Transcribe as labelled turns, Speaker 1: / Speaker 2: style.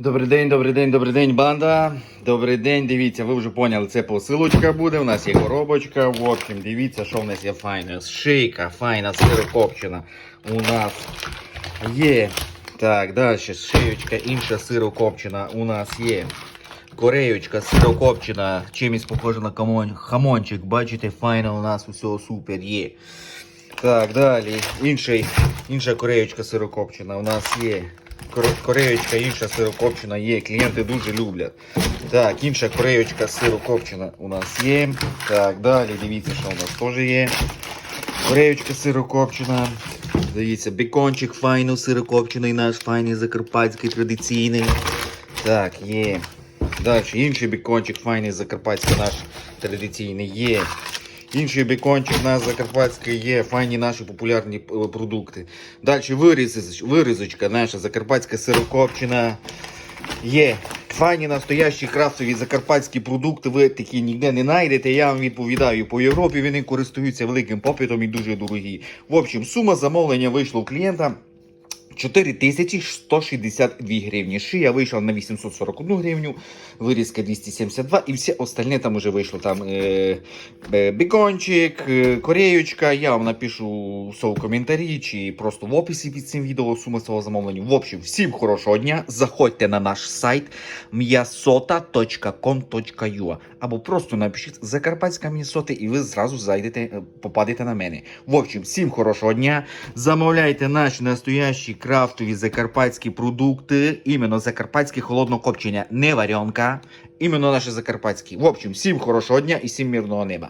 Speaker 1: Добрий день, добрий день, добрий день, банда. Добрий день, дивіться, ви вже поняли, це посилочка буде. У нас є коробочка. В общем, дивіться, що в нас є файне. Шийка, файна сирокопчена. У нас є. Так, далі шиючка, інша сирокопчена у нас є. Кореючка сирокопчена, чимось похожа на хамончик. Бачите, файна у нас усього супер є. Так, далі. Інший, інша кореючка сирокопчена у нас є. Кор- Кореючка, інша сирокопчена є. Клієнти дуже люблять. Так, інша кореючка сирокопчена у нас є. Так, далі дивіться, що у нас теж є. Кореючка сирокопчена. Дивіться, бекончик файно сирокопчений наш, файний закарпатський традиційний. Так, є. Далі інший бекончик файний закарпатський наш традиційний є. Інший бекончик у нас закарпатський є, файні наші популярні е, продукти. Далі вирізоч- вирізочка наша закарпатська сирокопчина є. Файні настоящі крафтові закарпатські продукти, ви такі ніде не знайдете. Я вам відповідаю, по Європі вони користуються великим попитом і дуже дорогі. В общем, сума замовлення вийшла у клієнта 4162 гривні. Шия вийшла на 841 гривню, вирізка 272 і все остальне там уже вийшло. Там е, е, бекончик, е, кореючка. Я вам напишу все в коментарі чи просто в описі під цим відео сума свого замовлення. В общем, всім хорошого дня. Заходьте на наш сайт m'ясота.com.ua або просто напишіть Закарпатська м'ясота і ви зразу зайдете, е, попадете на мене. В общем, всім хорошого дня. Замовляйте наші настоящі крафтові закарпатські продукти, іменно закарпатське холоднокопчення, не варіонка, іменно наші закарпатські. В общем, всім хорошого дня і всім мирного неба.